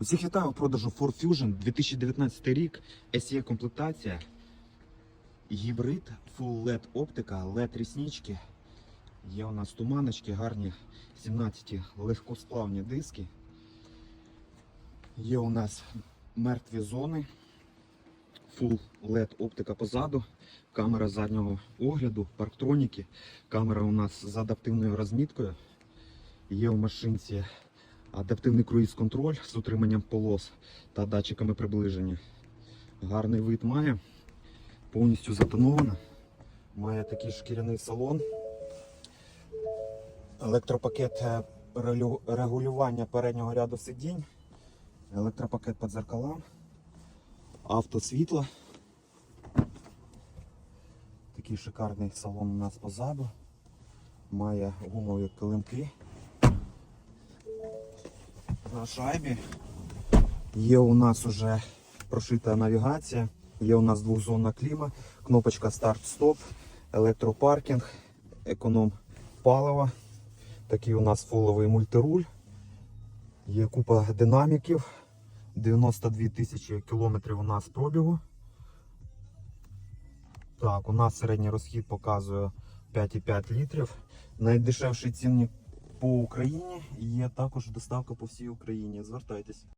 Усіх вітаю у продажу Ford Fusion 2019 рік, SE комплектація, гібрид, Full LED оптика, LED ріснички. Є у нас туманочки, гарні 17 легкосплавні диски. Є у нас мертві зони, Full LED оптика позаду, камера заднього огляду, парктроніки, камера у нас з адаптивною розміткою. Є у машинці Адаптивний круїз-контроль з утриманням полос та датчиками приближення. Гарний вид має, повністю затонована. Має такий шкіряний салон. Електропакет е, регулювання переднього ряду сидінь. Електропакет по дзеркалам. Автосвітло. Такий шикарний салон у нас позаду. Має гумові килимки на шайбі. Є у нас уже прошита навігація, є у нас двохзонна кліма, кнопочка старт-стоп, електропаркінг, економ палива. Такий у нас фоловий мультируль. Є купа динаміків. 92 тисячі кілометрів у нас пробігу. Так, у нас середній розхід показує 5,5 літрів. Найдешевший цінник по Україні. Є також доставка по всій Україні. Звертайтесь.